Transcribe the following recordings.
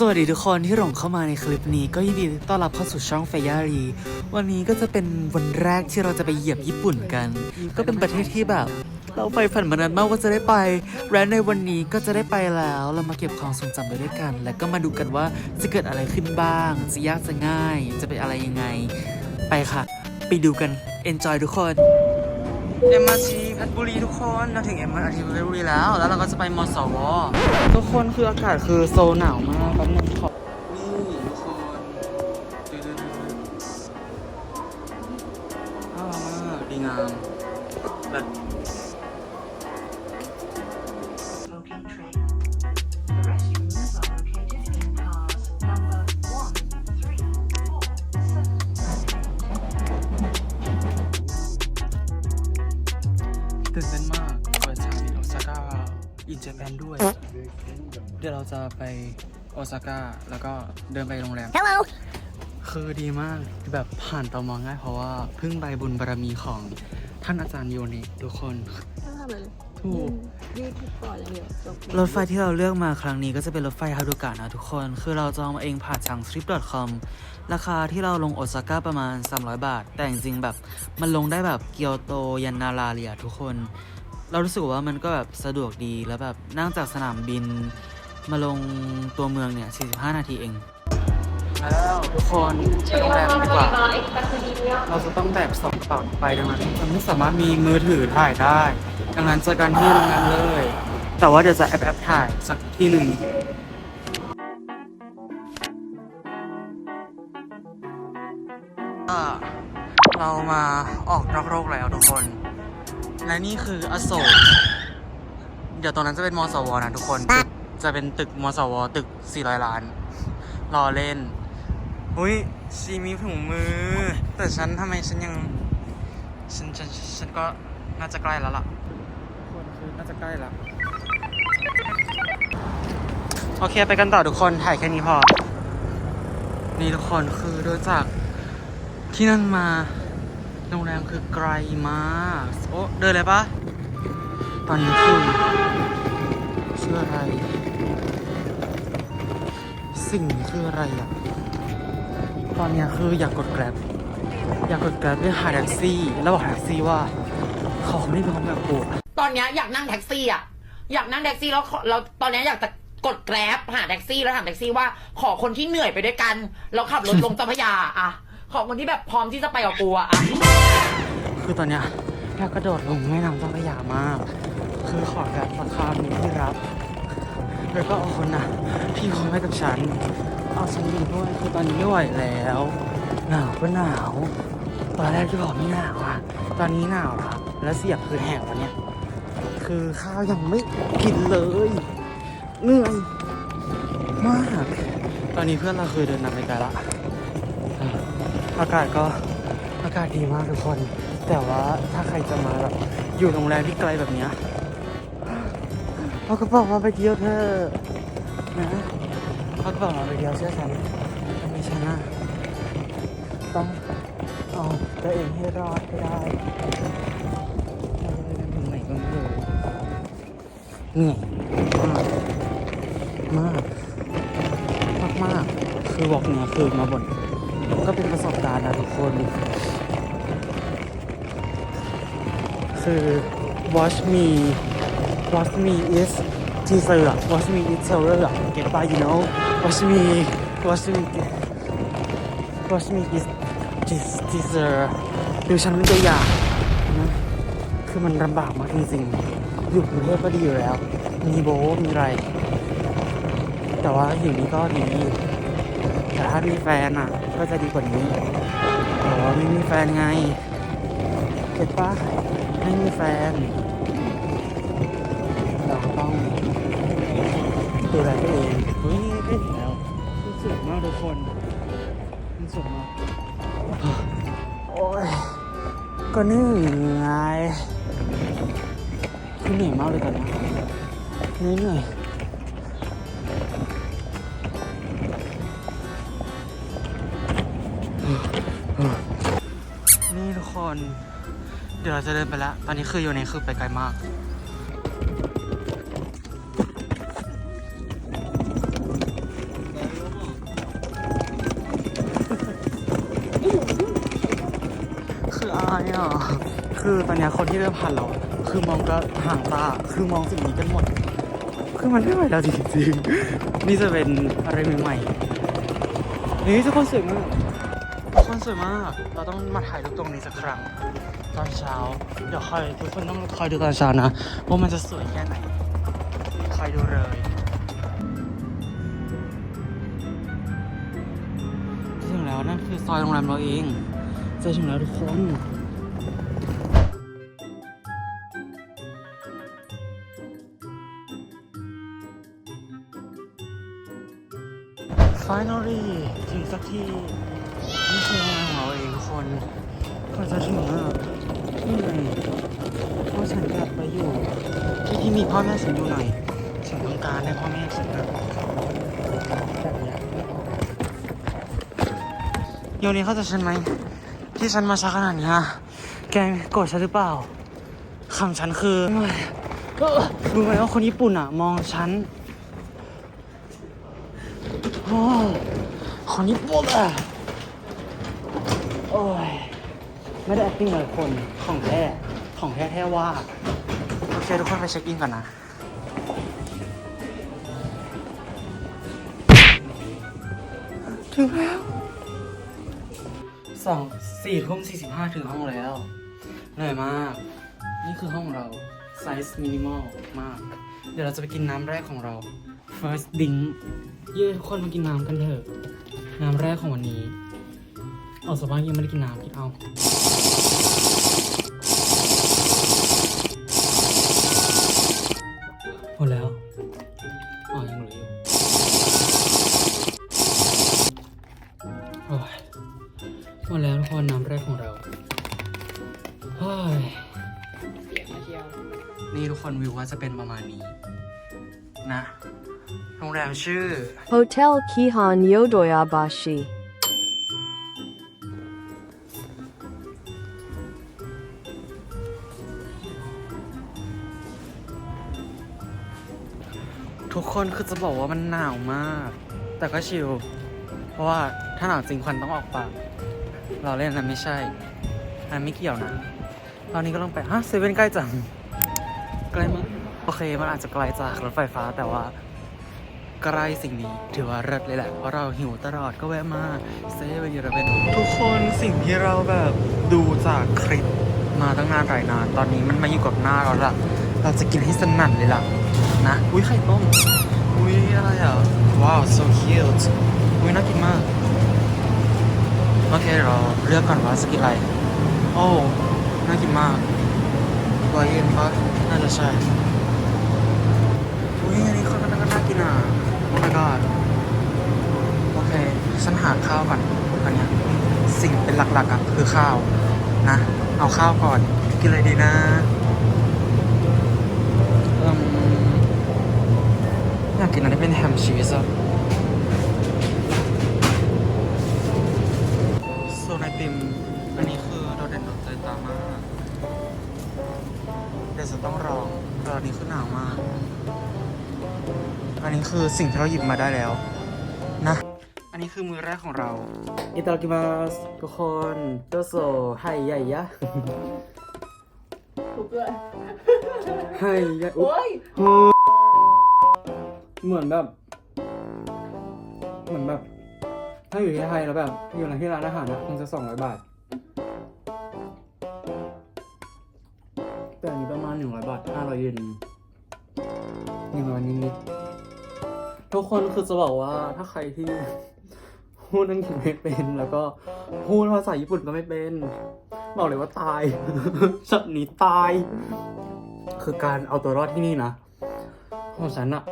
สวัสดีทุกคนที่หลงเข้ามาในคลิปนี้ก็ยินดีต้อนรับเข้าสู่ช่องเฟย่ารี วันนี้ก็จะเป็นวันแรกที่เราจะไปเหยียบญี่ปุ่นกัน ก็เป็นประเทศที่แบบ เราใฝ่ฝันมานานมากว่าจะได้ไป และในวันนี้ก็จะได้ไปแล้ว เรามาเก็บความทรงจำไปด้วยกัน และก็มาดูกันว่าจะเกิดอะไรขึ้นบ้าง จะยากจะง่าย จะเป็นอะไรยังไง ไปค่ะ ไปดูกัน enjoy ทุกคน เอ็มอาร์ชีพชรบุรีทุกคนเราถึง MRT เพชรบุรีแล้ว แล้วเราก็จะไปมอสวทุกคนคืออากาศคือโซหนาวมากแป๊บนึงขอ โอซาก้าแล้วก็เดินไปโรงแรม Hello. คือดีมากแบบผ่านตมง่ายเพราะว่าเพิ่งใบบุญบารมีของท่านอาจารย์โยเนะทุกคนต้องทำอะไรเลยถูก ยืดที่ปล่อยอย่างเดียวจบรถไฟที่เราเลือกมาครั้งนี้ก็จะเป็นรถไฟฮารุกะนะทุกคน คือเราจองมาเองผ่านทาง trip.com ราคาที่เราลงโอซาก้าประมาณ 300 บาท แต่จริงๆแบบมันลงได้แบบเกียวโตยันนาราเลยอะทุกคน เรารู้สึกว่ามันก็แบบสะดวกดีแล้วแบบนั่งจากสนามบิน มาลงตัวเมืองเนี่ย 45 นาทีเองมาแล้วทุกคนไปโรงแรมดีกว่า เราจะต้องแบกสองกระเป๋าไปดังนั้นมันไม่สามารถมีมือถือถ่ายได้ ดังนั้นเจอกันที่โรงแรมเลย แต่ว่าเดี๋ยวจะแอบแอบถ่ายสักที่หนึ่งอ่าเรามาออกนอกโลกแล้วทุกคน และนี่คืออโศก เดี๋ยวตรงนั้นจะเป็นมสวนะทุกคนตึก จะเป็นตึกมสว ตึก 400 ล้าน รอเล่น อุ้ยชีมีถุงมือ แต่ฉันทำไมฉันยัง ฉันฉันฉันก็น่าจะใกล้แล้วล่ะ คนคือน่าจะใกล้แล้ว โอเคไปกันต่อทุกคนถ่ายแค่นี้พอ นี่ทุกคนคือโดยจากที่นั่นมาโรงแรมคือไกลมาก โอ้ เดินเลยปะตอนนี้คือชื่ออะไร สิ่งนี้คืออะไรอะ ตอนเนี้ยคืออยากกดแกร็บอยากกดแกร็บเพื่อหาแท็กซี่ แล้วบอกแท็กซี่ว่าเขาไม่พร้อมกับกูอะตอนเนี้ยอยากนั่งแท็กซี่อะ อยากนั่งแท็กซี่แล้วขอเราตอนเนี้ยอยากจะกดแกร็บหาแท็กซี่แล้วถามแท็กซี่ว่าขอคนที่เหนื่อยไปด้วยกันแล้วขับรถลงเจ้าพระยาอะ ขอคนที่แบบพร้อมที่จะไปกับกูอะอะ คือตอนเนี้ยอยากกระโดดลงแม่น้ำเจ้าพระยามาก คือขอแกร็บราคามีที่รับ แล้วก็เอาคนนะที่เขาให้กับฉัน เอาฉันอยู่ด้วยคือตอนนี้ไม่ไหวแล้ว หนาวก็หนาว ตอนแรกที่บอกไม่หนาวอะ ตอนนี้หนาวแล้วแล้วเสียบคือแหงแล้วเนี่ยคือข้าวยังไม่กินเลยเหนื่อยมาก ตอนนี้เพื่อนเราคือเดินนำไปไกลละอออากาศก็อากาศดีมากทุกคน แต่ว่าถ้าใครจะมาแบบอยู่โรงแรมที่ไกลแบบเนี้ย เราก็บอกว่าไปเที่ยวเถอนะเขาก็บอกว่าไปเที่ยวเชื่อฉันทำไมฉันน่ะต้องเอาตัวเองให้รอดให้ได้เราจะไปกันถึงไหนก็ไม่รู้เหนื่อยมากมากมากคือบอกเนี่ยคือมาบ่นก็เป็นประสบการณ์นะทุกคน คือ watch me watch me is teaser อะ watch me is seller อะ get by you know watch me watch me watch me is this teaser ดูฉันเป็นตัวอย่างนะคือมันลำบากมากจริงๆอยู่กรุงเทพก็ดีอยู่แล้ว มีโบทมีอะไร แต่ว่าอย่างนี้ก็ดีแต่ถ้ามีแฟนอะ ก็จะดีกว่านี้แต่ว่าไม่มีแฟนไงเก็ตปะไม่มีแฟน ต้องดูแลตัวเองเฮ้ยนี่ใกล้ถึงแล้วมันสวยมากทุกคนมันสวยมากโอ้ยก็เหนื่อยคือเหนื่อยมากเลยตอนนี้เหนื่อยเหนื่อยนี่ทุกคน เดี๋ยวเราจะเดินไปแล้ว ตอนนี้คืออยู่ในคือไปไกลมาก คือตอนเนี้ยคนที่เริ่มผ่านเรา คือมองก็ห่างตา คือมองสิ่งนี้กันหมด คือมันไม่ไหวแล้วจริงๆ นี่จะเป็นอะไรใหม่ๆนี่ทุกคนสวยมากทุกคนสวยมาก เราต้องมาถ่ายรูปตรงนี้สักครั้ง ตอนเช้า เดี๋ยวคอยทุกคนต้องคอยดูตอนเช้านะ ว่ามันจะสวยแค่ไหน คอยดูเลยจะถึงแล้วนั่นคือซอยโรงแรมเราเองจะถึงแล้วทุกคน finally ถึงสักทีนี่คืองแรมของเราเองทุกคนก่อนจะถึงอะนี่ไงเพราะฉันกลับไปอยู่ ที่ที่มีพ่อแม่ฉันอยู่หน่อยฉันต้องการให้พ่อแม่ฉันแบบแบบนี้โยนี้เข้าใจฉันไหมที่ฉันมาช้าขนาดนี้ยแกโกรธฉันหรือเปล่าคำฉันคือเอ่อรู้ไหมว่าคนญี่ปุ่นอะ มองฉัน โอ้คนญี่ปุ่นอะ โอ้ย ไม่ได้ acting เลยคน ของแท้ ของแท้แท้ว่า โอเค ทุกคนไปเช็คอินก่อนนะถึงแล้วสองสี่ทุ่มสี่สิบห้าถึงห้องแล้ว เหนื่อยมาก นี่คือห้องเรา ไซส์มินิมอลมาก เดี๋ยวเราจะไปกินน้ำแรกของเรา first drink เย้ทุกคนมากินน้ำกันเถอะ น้ำแรกของวันนี้ ออกสบายยังไม่ได้กินน้ำคิดเอา หมดแล้ว อ๋อ ยังเหลืออยู่โอ้ยหมดแล้วทุกคนน้ำแรกของเราเฮ้ยนี่ทุกคนวิวว่าจะเป็นประมาณนี้ นะ โรงแรมชื่อ Hotel Kihan Yodoyabashi. ทุกคนคือจะบอกว่ามันหนาวมาก แต่ก็ชิล เพราะว่าถ้าหนาวจริงควันต้องออกปาก เราเล่นนะไม่ใช่ อันไม่เกี่ยวนะ ตอนนี้ก็ต้องไปฮะเซเว่นใกล้จัง ใกล้มาก โอเค มันอาจจะไกลจากรถไฟฟ้าแต่ว่า ใกล้สิ่งนี้ถือว่าเลิศเลยแหละ เพราะเราหิวตลอดก็แวะมาเซเว่นยูราเป็นทุกคนสิ่งที่เราแบบดูจากคลิปมาตั้งนานหลายนาน ตอนนี้มันมาอยู่กับหน้าเราละเราจะกินให้สนั่นเลยล่ะ นะ อุ้ยไข่ต้ม อุ้ยอะไรอะ ว้าว so cute อุ้ยน่ากินมาก โอเคเราเลือกก่อนว่าจะกินอะไร โอ้ น่ากินมากร้อยเยนปะน่าจะใช่อุ้ยอันนี้คนก็น่ากินอะาวก่อนตอนนี้สิ่งเป็นหลักๆอะคือข้าวนะ เอาข้าวก่อนกินอะไรดีนะอยากกินอะไรเป็นแฮมชีสอะโซนไอติมอันนี้คือโดดเด่นโดดใจตามากเดี๋ยวจะต้องลองตอันนี้คือหนาวมาก อันนี้คือสิ่งที่เราหยิบมาได้แล้ว นะ นนี้คือมือแรกของเราอิตาลิมาสทุกคนโตโซไฮใหญ่ยะถูกด้วยไฮใหญ่อุ๊ยเหมือนแบบ เหมือนแบบ ถ้าอยู่ที่ไทยแล้วแบบ อยู่ในที่ร้านอาหารนะคงจะสองร้อยบาท แต่อันนี้ประมาณหนึ่งร้อยบาทห้าร้อยเยนหนึ่งร้อยนิดๆ ทุกคนคือจะบอกว่าถ้าใครที่พูดอังกฤษไม่เป็น แล้วก็พูดภาษาญี่ปุ่นก็ไม่เป็น บอกเลยว่าตายสับหนีตาย คือการเอาตัวรอดที่นี่นะของฉันอะ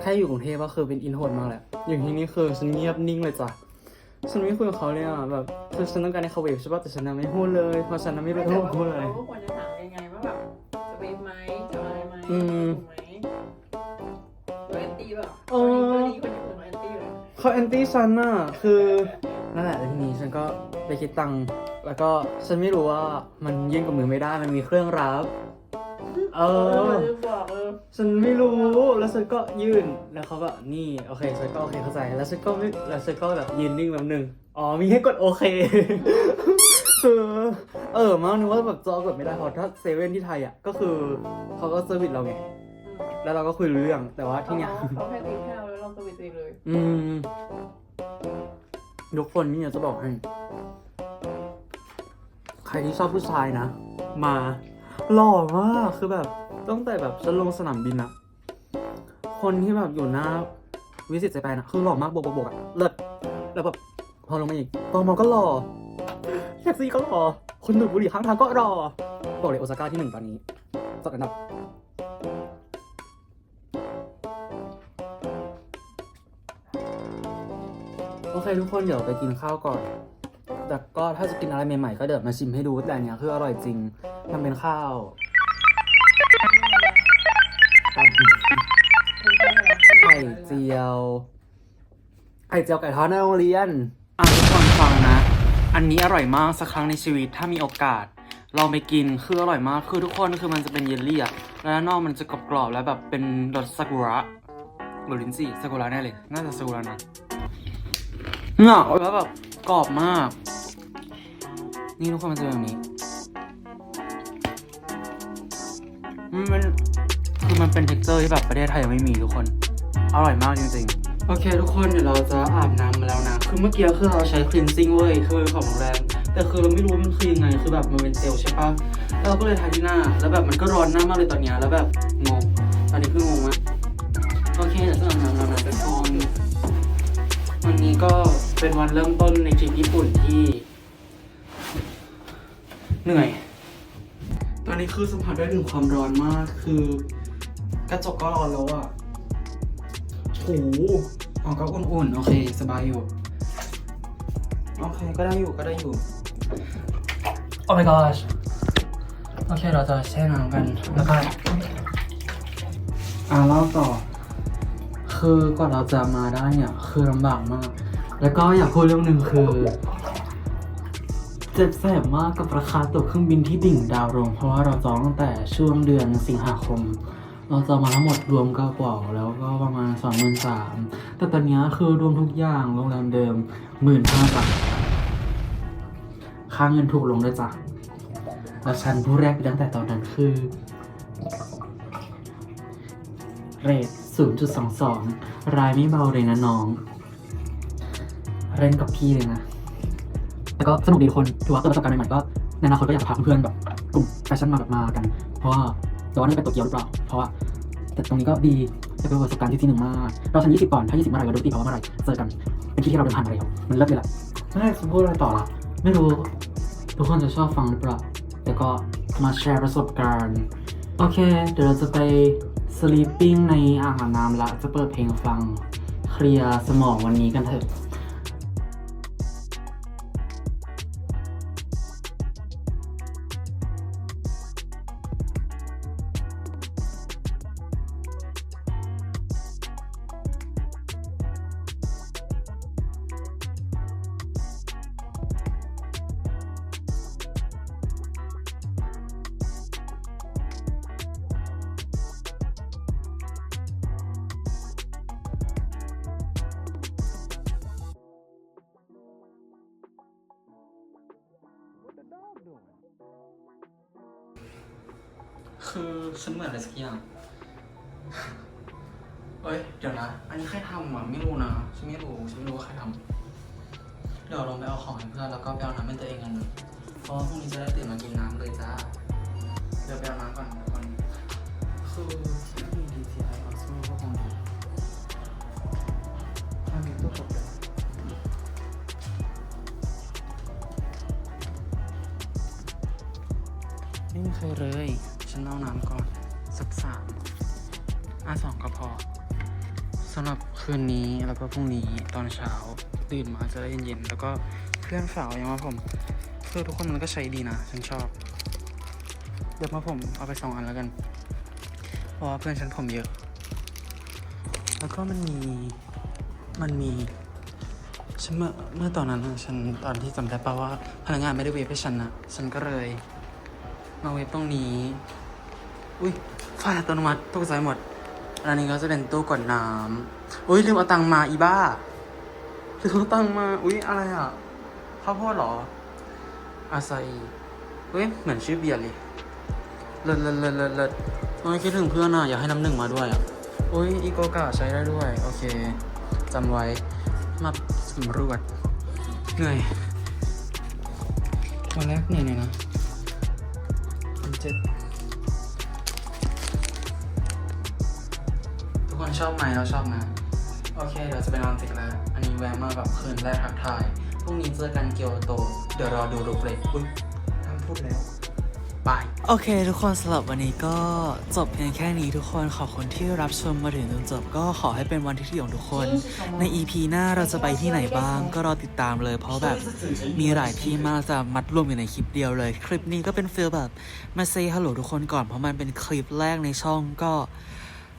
แค่อยู่กรุงเทพก็คือเป็นอินโทรดมากแหละอย่างที่นี่คือฉันเงียบนิ่งเลยจ้ะฉันไม่คุยกับเขาเลยอะแบบคือฉันต้องการให้เขาเวฟใช่ป่ะแต่ฉันน่ะไม่พูดเลยเพราะฉันน่ะไม่รู้จะพูดอะไรเราก็ควรจะถามยังไงว่าแบบจะเวฟไหมจะอะไรไหมอืมถูกไหมเรา แอนตี้เปล่าเออคนนี้คนญี่ปุ่นเราแอนตี้เหรอเขาแอนตี้ฉันน่ะคือนั่นแหละแล้วทีนี้ฉันก็ไปคิดตังค์แล้วก็ฉันไม่รู้ว่ามันยื่นกับมือไม่ได้มันมีเครื่องรับ เออลืมบอกเออฉันไม่รู้ แล้วฉันก็ยื่น แล้วเขาก็นี่ โอเค ฉันก็โอเคเข้าใจ แล้วฉันก็ไม่ แล้วฉันก็แบบยืนนิ่งแบบหนึ่งอ๋อ มีให้กดโอเค คือเออ มากนึกว่าแบบจอกดไม่ได้เพราะถ้าเซเว่นที่ไทยอะ ก็คือเขาก็เซอร์วิสเราไง แล้วเราก็คุยรู้เรื่องแต่ว่าที่เนี้ยเขาเขาแค่ตีแค่เราแล้วเราสวิตช์ตีเลยอืมทุกคนนี่อยากจะบอกให้ ใครที่ชอบผู้ชายนะ มาหล่อมากคือแบบตั้งแต่แบบฉันลงสนามบินอะคนที่แบบอยู่หน้าวิสิตเจแปนอะคือหล่อมากบวกบวกบวกอะเลิศแล้วแบบพอลงมาอีกตอมอก็หล่อแท็กซี่ก็หล่อคนดูดบุหรี่ข้างทางก็รอบอกเลยโอซาก้าที่หนึ่งตอนนี้จัดอันดับ เคทุกคนเดี๋ยวไปกินข้าวก่อน แต่ก็ถ้าจะกินอะไรใหม่ๆก็เดี๋ยวมาชิมให้ดูแต่อันเนี้ยคืออร่อยจริง มันเป็นข้าวไข่เจียวไข่เจียวไก่ทอดในโรงเรียนอะทุกคนฟังนะ อันนี้อร่อยมากสักครั้งในชีวิตถ้ามีโอกาสลองไปกินคืออร่อยมากคือทุกคนคือมันจะเป็นเยลลี่อะแล้วนอกมันจะกรอบๆแล้วแบบเป็นรสซากุระหรือลินซี่ซากุระแน่เลย น่าจะซากุระนะ เงาะแล้วแบบกรอบมาก นี่ทุกคนมันจะแบบนี้มันเป็นคือมันเป็นเท็กเจอร์ที่แบบประเทศไทยยังไม่มีทุกคน อร่อยมากจริงๆ โอเค ทุกคนเดี๋ยวเราจะอาบน้ำมาแล้วนะ คือเมื่อกี้คือเราใช้ cleansing เว้ย คือของโรงแรม แต่คือเราไม่รู้มันคือยังไง คือแบบมันเป็นเจลใช่ปะแล้วเราก็เลยทาที่หน้า แล้วแบบมันก็ร้อนหน้ามากเลยตอนนี้ แล้วแบบงง ตอนนี้คืองงมากโอเคเดี๋ยวจะอาบน้ำแล้วนะทุกคนวันนี้ก็ เป็นวันเริ่มต้นในทริปญี่ปุ่นที่ เหนื่อย ตอนนี้คือสัมผัสได้ถึงความร้อนมาก คือกระจกก็ร้อนแล้วอะโหอ๋อก็อุ่นๆ โอเค สบายอยู่ โอเค ก็ได้อยู่ก็ได้อยู่ โอ้ my gosh โอเค เราจะแช่น้ำกัน แล้วก็ อ่าเล่าต่อ คือกว่าเราจะมาได้เนี่ย คือลำบากมาก แล้วก็อยากพูดเรื่องหนึ่งคือ เจ็บแสบมากกับราคาตั๋วเครื่องบินที่ดิ่งดาวลงเพราะว่าเราจองตั้งแต่ช่วงเดือนสิงหาคม เราจองมาทั้งหมดรวมก็กว่าแล้วก็ประมาณสองหมื่นสามแต่ตอนนี้คือรวมทุกอย่างโรงแรมเดิมหมื่นห้าบาทค่าเงินถูกลงด้วยจ้ะแล้วฉันผู้แรกไปตั้งแต่ตอนนั้นคือเรท0.22 รายไม่เบาเลยนะน้อง เล่นกับพี่เลยนะ แต่ก็สนุกดีทุกคนถือว่าเปิดประสบการณ์ใหม่ๆก็ในอนาคตก็อยากพาเพื่อนๆแบบกลุ่มแฟชั่นมาแบบมากัน เพราะว่าแต่ว่านี่เป็นโตเกียวหรือเปล่า เพราะว่าแต่ตรงนี้ก็ดีจะเป็นประสบการณ์ที่ที่หนึ่งมาก เราทัน20ก่อน ถ้า20เมื่อไหร่เราดูตีเพราะว่าเมื่อไหร่เจอกัน เป็นที่ที่เราเดินผ่านมาแล้วมันเลิศเลยล่ะไม่ได้ฉันพูดอะไรต่อละไม่รู้ทุกคนจะชอบฟังหรือเปล่าแต่ก็มาแชร์ประสบการณ์ โอเค เดี๋ยวเราจะไป sleeping ในอ่างอาบน้ำละ จะเปิดเพลงฟัง เคลียร์สมองวันนี้กันเถอะ คือฉันเหมือนอะไรสักอย่าง เอ้ย เดี๋ยวนะ อันนี้ใครทำอะ ไม่รู้นะ ฉันไม่รู้ ฉันไม่รู้ว่าใครทำ เดี๋ยวลงไปเอาของให้เพื่อนแล้วก็ไปเอาน้ำให้ตัวเองกันเพราะว่าพรุ่งนี้จะได้ตื่นมากินน้ำเลยจ้า เดี๋ยวไปเอาน้ำก่อนทุกคนคือ สักสามอะสองก็พอสำหรับคืนนี้แล้วก็พรุ่งนี้ตอนเช้าตื่นมาจะได้เย็นๆแล้วก็เพื่อนสาวยังมาผมคือทุกคนมันก็ใช้ดีนะ ฉันชอบ เดี๋ยวมาผมเอาไปสองอันแล้วกัน เพราะว่าเพื่อนฉันผมเยอะ แล้วก็มันมีมันมีฉันเมื่อเมื่อตอนนั้นฉันตอนที่จำได้ป่าว่าพนักงานไม่ได้เวฟให้ฉันนะฉันก็เลย มาเว็บตรงนี้ อุ้ย ไฟอัตโนมัติตกใจหมดอันนี้ก็จะเป็นตู้กดน้ำอุ้ยลืมเอาตังมาอีบ้าลืมเอาตังมา อุ้ยอะไรอะข้าวโพดเหรอ อาซาอิเฮ้ยเหมือนชื่อเบียร์เลย เลิศเลิศเลิศเลิศโอ้ยคิดถึงเพื่อนอะ อยากให้น้ำหนึ่งมาด้วยอะโอ้ยอีโกกาใช้ได้ด้วย โอเคจำไว้ มาสำรวจ เหนื่อยวันแรกเหนื่อยหน่อยนะวันเจ็ด คนชอบไหมเราชอบไหมโอเคเดี๋ยวจะไปนอนดึกแล้ว อันนี้แวะมาแบบคืนแรกทักทายพรุ่งนี้เจอกันเกียวโต เดี๋ยวรอดูรูปเล็กอุ๊ยทำพูดแล้วบายโอเค ทุกคนสำหรับวันนี้ก็จบเพียงแค่นี้ทุกคนขอบคุณที่รับชมมาถึงจนจบก็ขอให้เป็นวันที่ดีของทุกคน ใน EP หน้าเราจะไปที่ไหนบ้าง ก็รอติดตามเลย เพราะแบบมีหลายที่มากจะมัดรวมอยู่ในคลิปเดียวเลย คลิปนี้ก็เป็นฟีลแบบมาเซฮัลโหลทุกคนก่อนเพราะมันเป็นคลิปแรกในช่องก็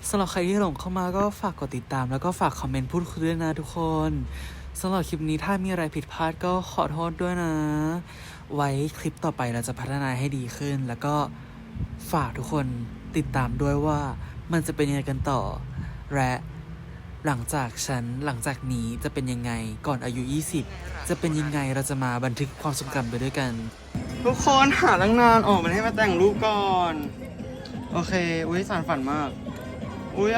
สำหรับใครที่หลงเข้ามาก็ฝากกดติดตาม แล้วก็ฝากคอมเมนต์พูดคุยด้วยนะทุกคนสำหรับคลิปนี้ถ้ามีอะไรผิดพลาดก็ขอโทษด้วยนะ ไว้คลิปต่อไปเราจะพัฒนาให้ดีขึ้น แล้วก็ฝากทุกคนติดตามด้วยว่ามันจะเป็นยังไงกันต่อ และหลังจากฉันหลังจากนี้จะเป็นยังไงก่อนอายุ 20 จะเป็นยังไงเราจะมาบันทึกความทรงจำไปด้วยกัน ทุกคนหาตั้งนานออกมาให้มาแต่งรูปก่อน โอเค อุ้ยสารฝันมาก อุ้ย